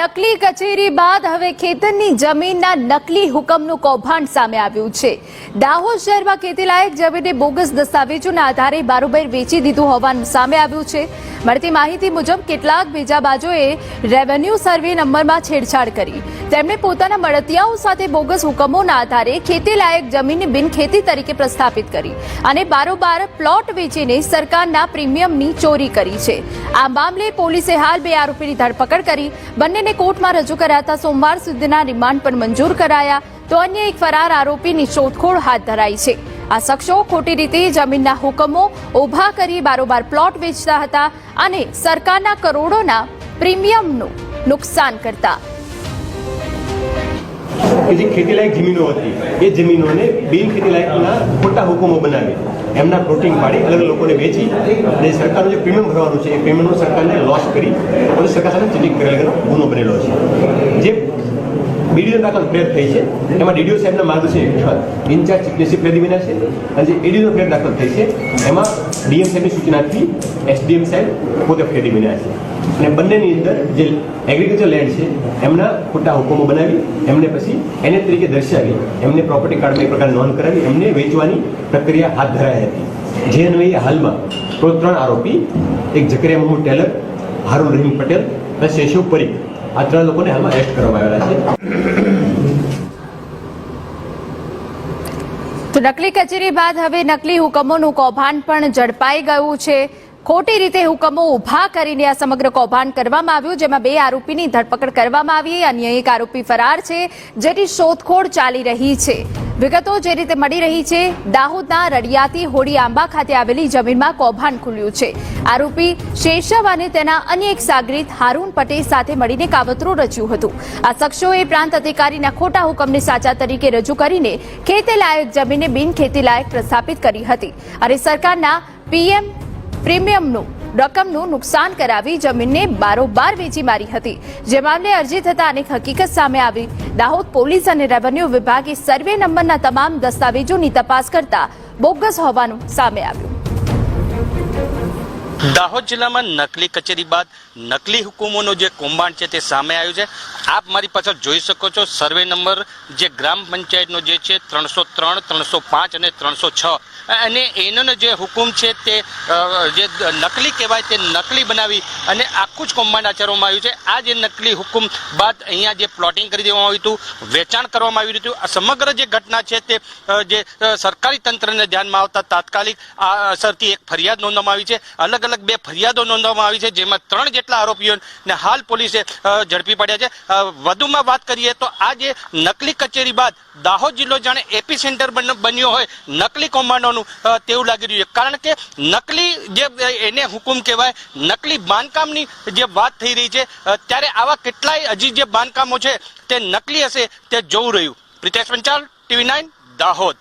નકલી કચેરી બાદ હવે ખેતરની જમીનના નકલી હુકમનું કૌભાંડ સામે આવ્યું છે. દાહોદ શહેરમાં ખેતીલાયક જમીનને બોગસ દસ્તાવેજોના આધારે બારોબાર વેચી દીધું હોવાનું સામે આવ્યું છે. મળતી માહિતી મુજબ કેટલાક ભેજાબાજોએ રેવન્યુ સર્વે નંબરમાં છેડછાડ કરી. તેમણે પોતાના મળતિયાઓ સાથે બોગસ હુકમોના આધારે ખેતીલાયક જમીનને બિનખેતી તરીકે પ્રસ્થાપિત કરી અને બારોબાર પ્લોટ વેચીને સરકારના પ્રીમિયમની ચોરી કરી છે. આ મામલે પોલીસે હાલ બે આરોપીની ધરપકડ કરી. બંનેને કોર્ટમાં રજૂ કરાતા સોમવાર સુધીના રિમાન્ડ પણ મંજૂર કરાયા. તો અન્ય એક ફરાર આરોપીની શોધખોળ હાથ ધરાઈ છે. આ શખ્સો ખોટી રીતે જમીનના હુકમો ઊભા કરી બારોબાર પ્લોટ વેચતા હતા અને સરકારના કરોડોના પ્રીમિયમનું નુકસાન કરતા. કે જે ખેતીલાયક જમીનો હતી, એ જમીનોને બિન ખેતીલાયકના ખોટા હુકમો બનાવી, એમના પ્રોટીન પાડી અલગ લોકોને વેચી અને સરકારનું જે પ્રીમિયમ ભરવાનું છે, એ પ્રીમિયમનો સરકારને લોસ કરી અને સરકાર સાથે ચીટિંગ કરેલો ગુનો બનેલો છે. જે બીડીઓ દાખલ ફરિયાદ થઈ છે. એમાં ડીડીઓ સાહેબના માર્ગદર્શન હેઠળ ઇન્ચાર્જ ચીફ ફરિયાદી છે. અને જે એડીનો ફરિયાદ દાખલ થઈ છે, એમાં ડીએમ સાહેબની સૂચનાથી એસડીએમ સાહેબ પોતે બન્યા છે. અને બંનેની અંદર જે એગ્રીકલ્ચર લેન્ડ છે, એમના ખોટા હુકમો બનાવી, એમને પછી એને તરીકે દર્શાવી, એમને પ્રોપર્ટી કાર્ડમાં એક પ્રકાર નોંધ કરાવી, એમને વેચવાની પ્રક્રિયા હાથ ધરાઈ હતી. જે અન્વયે હાલમાં ત્રણ આરોપી, એક જકરિયા મહમૂદ ટેલર, હારુલ રહીમ પટેલ અને શેષવ પરીખ. આ ત્રણ લોકોને હાલમાં એરેસ્ટ કરવામાં આવેલા છે. તો નકલી કચેરી બાદ હવે નકલી હુકમોનું કૌભાંડ પણ ઝડપાઈ ગયું છે. ખોટી રીતે હુકમો ઊભા કરીને આ સમગ્ર કૌભાંડ કરવામાં આવ્યું, જેમાં બે આરોપીની ધરપકડ કરવામાં આવી અન્ય એક આરોપી ફરાર છે, જેની શોધખોળ ચાલી રહી છે. વિગતો જે રીતે મળી રહી છે, દાહોદના રડિયાતી હોડી આંબા ખાતે આવેલી જમીનમાં કૌભાંડ ખુલ્યું છે. આરોપી શેષવ અને તેના અન્ય એક સાગરીત હારૂન પટેલ સાથે મળીને કાવતરું રચ્યું હતું. આ શખ્સોએ પ્રાંત અધિકારીના ખોટા હુકમને સાચા તરીકે રજૂ કરીને ખેતીલાયક જમીનને બિન ખેતીલાયક પ્રસ્થાપિત કરી હતી. અને સરકારના પીએમ પ્રીમિયમનું, રકમનું નુકસાન કરાવી જમીનને બારોબાર વેચી મારી હતી. જે મામલે અરજી થતા અનેક હકીકત સામે આવી. દાહોદ પોલીસ અને રેવન્યુ વિભાગે સર્વે નંબરના તમામ દસ્તાવેજોની તપાસ કરતા બોગસ હોવાનું સામે આવ્યું. દાહોદ જિલ્લામાં નકલી કચેરી બાદ નકલી હુકુમોનો જે કૌભાંડ છે તે સામે આવ્યું છે. આપ મારી પાછળ જોઈ શકો છો, સર્વે નંબર જે ગ્રામ પંચાયતનો જે છે ત્રણસો ત્રણ, ત્રણસો પાંચ અને ત્રણસો છ. અને એનો જે હુકુમ છે તે જે નકલી કહેવાય તે નકલી બનાવી અને આખું જ કૌભાંડ આચરવામાં આવ્યું છે. આ જે નકલી હુકુમ બાદ અહીંયા જે પ્લોટિંગ કરી દેવામાં આવ્યું હતું, વેચાણ કરવામાં આવ્યું હતું, આ સમગ્ર જે ઘટના છે તે જે સરકારી તંત્રને ધ્યાનમાં આવતા તાત્કાલિક અસરથી એક ફરિયાદ નોંધવામાં આવી છે. અલગ અલગ બે ફરિયાદો નોંધવામાં આવી છે, જેમાં ત્રણ જેટલા આરોપીઓને હાલ પોલીસે ઝડપી પડ્યા છે. વધુમાં વાત કરીએ તો આ જે નકલી કચેરી બાદ દાહોદ જિલ્લો જાણે એપી સેન્ટર બન્યો હોય, નકલી કૌભાંડોનું તેવું લાગી રહ્યું છે. કારણ કે નકલી જે એને હુકુમ કહેવાય, નકલી બાંધકામની જે વાત થઈ રહી છે ત્યારે આવા કેટલાય હજી જે બાંધકામો છે, તે નકલી હશે તે જોવું રહ્યું. Pritesh Panchal, TV nine, Dahod.